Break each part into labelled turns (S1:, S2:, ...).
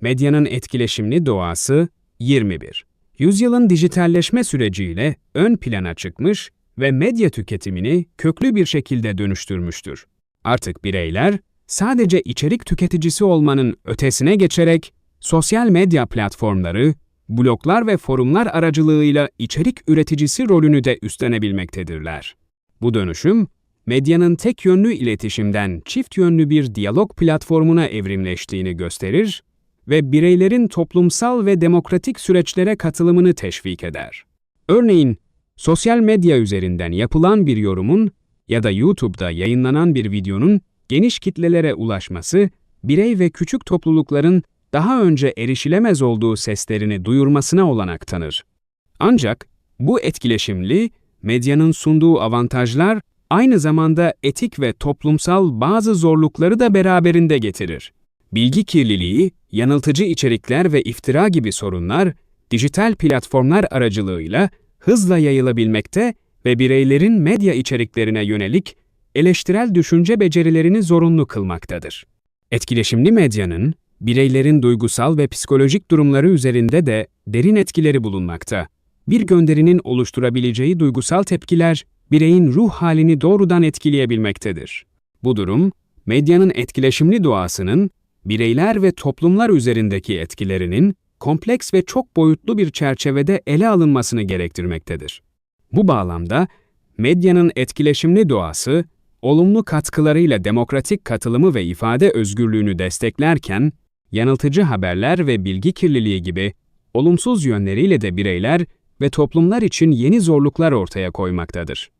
S1: Medyanın etkileşimli doğası 21. Yüzyılın dijitalleşme süreciyle ön plana çıkmış ve medya tüketimini köklü bir şekilde dönüştürmüştür. Artık bireyler sadece içerik tüketicisi olmanın ötesine geçerek sosyal medya platformları, bloglar ve forumlar aracılığıyla içerik üreticisi rolünü de üstlenebilmektedirler. Bu dönüşüm, medyanın tek yönlü iletişimden çift yönlü bir diyalog platformuna evrimleştiğini gösterir ve bireylerin toplumsal ve demokratik süreçlere katılımını teşvik eder. Örneğin, sosyal medya üzerinden yapılan bir yorumun ya da YouTube'da yayınlanan bir videonun geniş kitlelere ulaşması, birey ve küçük toplulukların daha önce erişilemez olduğu seslerini duyurmasına olanak tanır. Ancak bu etkileşimli, medyanın sunduğu avantajlar aynı zamanda etik ve toplumsal bazı zorlukları da beraberinde getirir. Bilgi kirliliği, yanıltıcı içerikler ve iftira gibi sorunlar, dijital platformlar aracılığıyla hızla yayılabilmekte ve bireylerin medya içeriklerine yönelik eleştirel düşünce becerilerini zorunlu kılmaktadır. Etkileşimli medyanın, bireylerin duygusal ve psikolojik durumları üzerinde de derin etkileri bulunmakta. Bir gönderinin oluşturabileceği duygusal tepkiler, bireyin ruh halini doğrudan etkileyebilmektedir. Bu durum, medyanın etkileşimli doğasının, bireyler ve toplumlar üzerindeki etkilerinin kompleks ve çok boyutlu bir çerçevede ele alınmasını gerektirmektedir. Bu bağlamda, medyanın etkileşimli doğası, olumlu katkılarıyla demokratik katılımı ve ifade özgürlüğünü desteklerken, yanıltıcı haberler ve bilgi kirliliği gibi olumsuz yönleriyle de bireyler ve toplumlar için yeni zorluklar ortaya koymaktadır.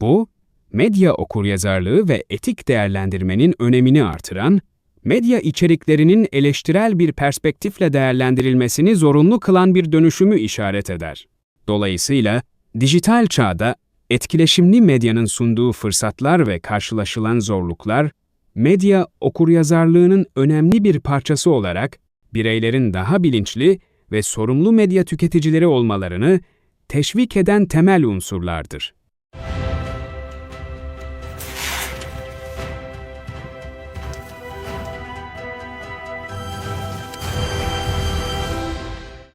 S1: Bu, medya okuryazarlığı ve etik değerlendirmenin önemini artıran, medya içeriklerinin eleştirel bir perspektifle değerlendirilmesini zorunlu kılan bir dönüşümü işaret eder. Dolayısıyla, dijital çağda etkileşimli medyanın sunduğu fırsatlar ve karşılaşılan zorluklar, medya okuryazarlığının önemli bir parçası olarak bireylerin daha bilinçli ve sorumlu medya tüketicileri olmalarını teşvik eden temel unsurlardır.